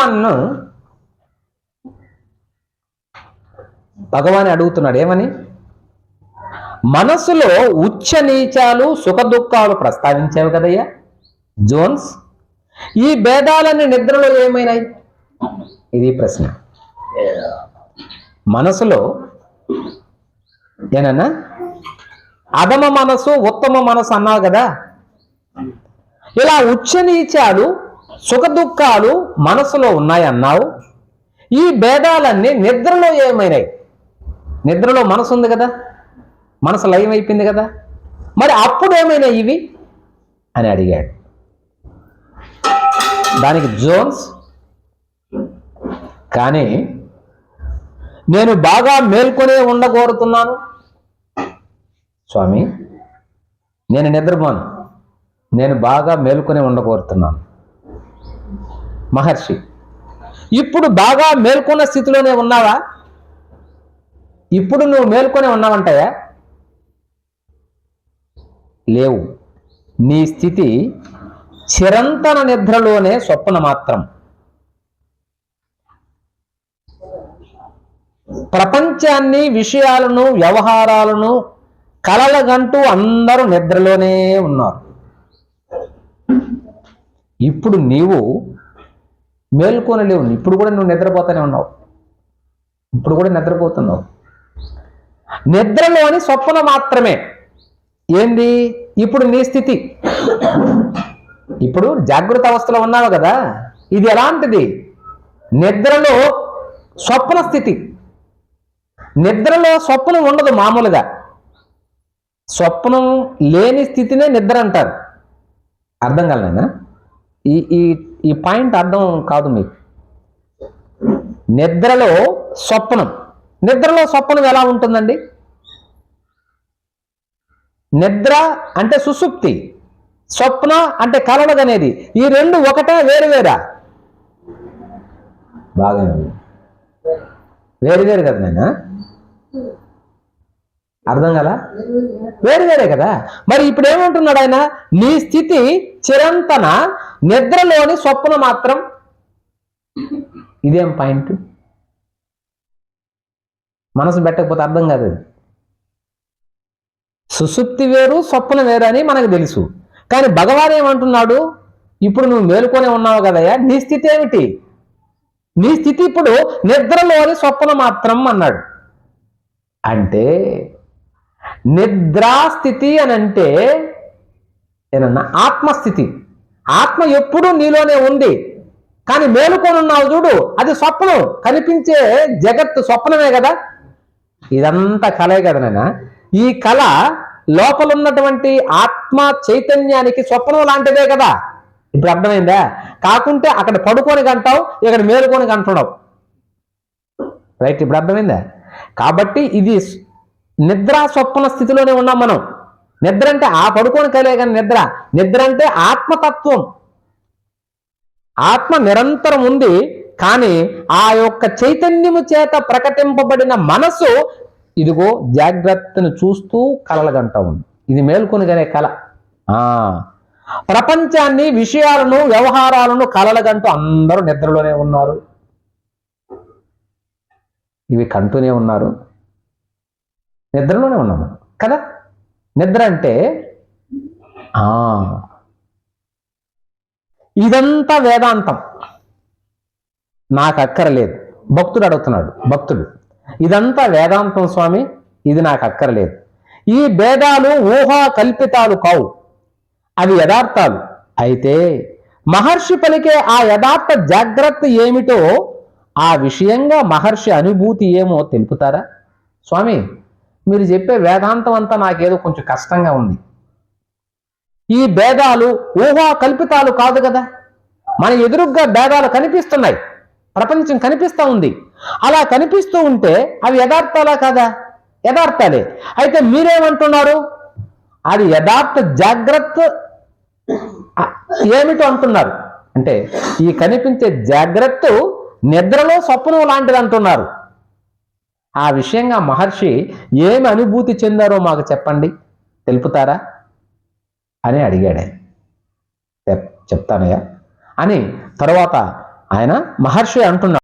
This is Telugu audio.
భగవాన్ను భగవాన్ అడుగుతున్నాడు ఏమని? మనసులో ఉచ్చ నీచాలు సుఖ దుఃఖాలు ప్రస్తావించావు కదయ్యా జోన్స్? ఈ భేదాలన్నీ నిద్రలో ఏమైనాయి? ఇది ప్రశ్న. మనసులో ఏనన్నా? అధమ మనసు ఉత్తమ మనసు అన్నావు కదా? ఇలా ఉచ్చ నీచాలు సుఖ దుఃఖాలు మనసులో ఉన్నాయన్నావు? ఈ భేదాలన్నీ నిద్రలో ఏమైనాయి? నిద్రలో మనసు ఉంది కదా? మనసు లయం అయిపోయింది కదా? మరి అప్పుడు ఏమైనా ఇవి? అని అడిగాడు. దానికి జోన్స్ కానీ నేను బాగా మేల్కొనే ఉండగోరుతున్నాను. స్వామి నేను నిద్రపోను. నేను బాగా మేల్కొనే ఉండగోరుతున్నాను. మహర్షి. ఇప్పుడు బాగా మేల్కొన్న స్థితిలోనే ఉన్నావా? ఇప్పుడు నువ్వు మేల్కొనే ఉన్నావంటాయా లేవు. నీ స్థితి చిరంతన నిద్రలోనే స్వప్న మాత్రం. ప్రపంచాన్ని విషయాలను వ్యవహారాలను కలలగంటూ అందరూ నిద్రలోనే ఉన్నారు. ఇప్పుడు నీవు మేల్కొని లేవు ఇప్పుడు కూడా నువ్వు నిద్రపోతూనే ఉన్నావు. ఇప్పుడు కూడా నిద్రపోతున్నావు. నిద్రలోని స్వప్న మాత్రమే. ఏంది? ఇప్పుడు నీ స్థితి. ఇప్పుడు జాగ్రత్త అవస్థలో ఉన్నావు కదా. ఇది ఎలాంటిది? నిద్రలో స్వప్న స్థితి. నిద్రలో స్వప్నం ఉండదు మామూలుగా. స్వప్నం లేని స్థితినే నిద్ర అంటారు. అర్థం కలనా ఈ ఈ ఈ పాయింట్ అర్థం కాదు మీకు. నిద్రలో స్వప్నం. నిద్రలో స్వప్నం ఎలా ఉంటుందండి? నిద్ర అంటే సుసుప్తి. స్వప్న అంటే కలలుగనేది ఈ రెండు ఒకటే వేరు వేరా? బాగా వేరు వేరు కదా నాయన? అర్థం కదా? వేరు వేరే కదా? మరి ఇప్పుడు ఏమంటున్నాడు ఆయన? నీ స్థితి చిరంతన నిద్రలోని స్వప్న మాత్రం. ఇదేం పాయింట్? మనసు పెట్టకపోతే అర్థం కాదు సుసుప్తి వేరు స్వప్న వేరు అని మనకు తెలుసు. కానీ భగవాన్ ఏమంటున్నాడు? ఇప్పుడు నువ్వు మేలుకొనే ఉన్నావు కదయ్యా నీ స్థితి ఏమిటి? నీ స్థితి ఇప్పుడు నిద్రలోని స్వప్న మాత్రం అన్నాడు. అంటే నిద్రాస్థితి అని అంటే ఏనన్నా ఆత్మస్థితి. ఆత్మ ఎప్పుడూ నీలోనే ఉంది. కానీ మేలుకొని ఉన్నావు చూడు అది స్వప్నం. కనిపించే జగత్తు స్వప్నమే కదా. ఇదంతా కలే కదా నాయన ఈ కళ లోపల ఉన్నటువంటి ఆత్మ చైతన్యానికి స్వప్నం లాంటిదే కదా. ఇప్పుడు అర్థమైందా? కాకుంటే అక్కడ పడుకొని కంటావు ఇక్కడ మేలుకొని కంటున్నావు. రైట్ ఇప్పుడు అర్థమైందా? కాబట్టి ఇది నిద్ర స్వప్న స్థితిలోనే ఉన్నాం మనం. నిద్ర అంటే ఆ పడుకోని కలే కానీ నిద్ర. నిద్ర అంటే ఆత్మతత్వం. ఆత్మ నిరంతరం ఉంది కానీ ఆ యొక్క చైతన్యము చేత ప్రకటింపబడిన మనసు ఇదిగో జాగ్రత్తను చూస్తూ కలలగంట ఉంది. ఇది మేల్కొనిగనే కళ ఆ. ప్రపంచాన్ని విషయాలను వ్యవహారాలను కలలుగంటూ అందరూ నిద్రలోనే ఉన్నారు. ఇవి కంటూనే ఉన్నారు. నిద్రలోనే ఉన్నాము. కదా? నిద్ర అంటే ఆ ఇదంతా వేదాంతం. నాకు అక్కరలేదు భక్తుడు అడుగుతున్నాడు భక్తుడు ఇదంతా వేదాంతం స్వామి ఇది నాకు అక్కరలేదు ఈ భేదాలు ఊహా కల్పితాలు కావు. అవి యథార్థాలు. అయితే మహర్షి పలికే ఆ యథార్థ జాగ్రత్త ఏమిటో ఆ విషయంగా మహర్షి అనుభూతి ఏమో తెలుపుతారా? స్వామి మీరు చెప్పే వేదాంతం అంతా నాకేదో కొంచెం కష్టంగా ఉంది. ఈ భేదాలు ఊహా కల్పితాలు కాదు కదా? మన ఎదురుగ్గా భేదాలు కనిపిస్తున్నాయి. ప్రపంచం కనిపిస్తూ ఉంది. అలా కనిపిస్తూ ఉంటే అవి యథార్థాలా కాదా? యథార్థాలే. అయితే మీరేమంటున్నారు? అది యథార్థ జాగ్రత్త ఏమిటో అంటున్నారు. అంటే ఈ కనిపించే జాగ్రత్త నిద్రలో స్వప్నం లాంటిది అంటున్నారు ఆ విషయంగా మహర్షి ఏమి అనుభూతి చెందారో మాకు చెప్పండి. తెలుపుతారా? అని అడిగాడు ఆయన. చెప్తానయ్యా. అని తర్వాత ఆయన మహర్షి అంటున్నాడు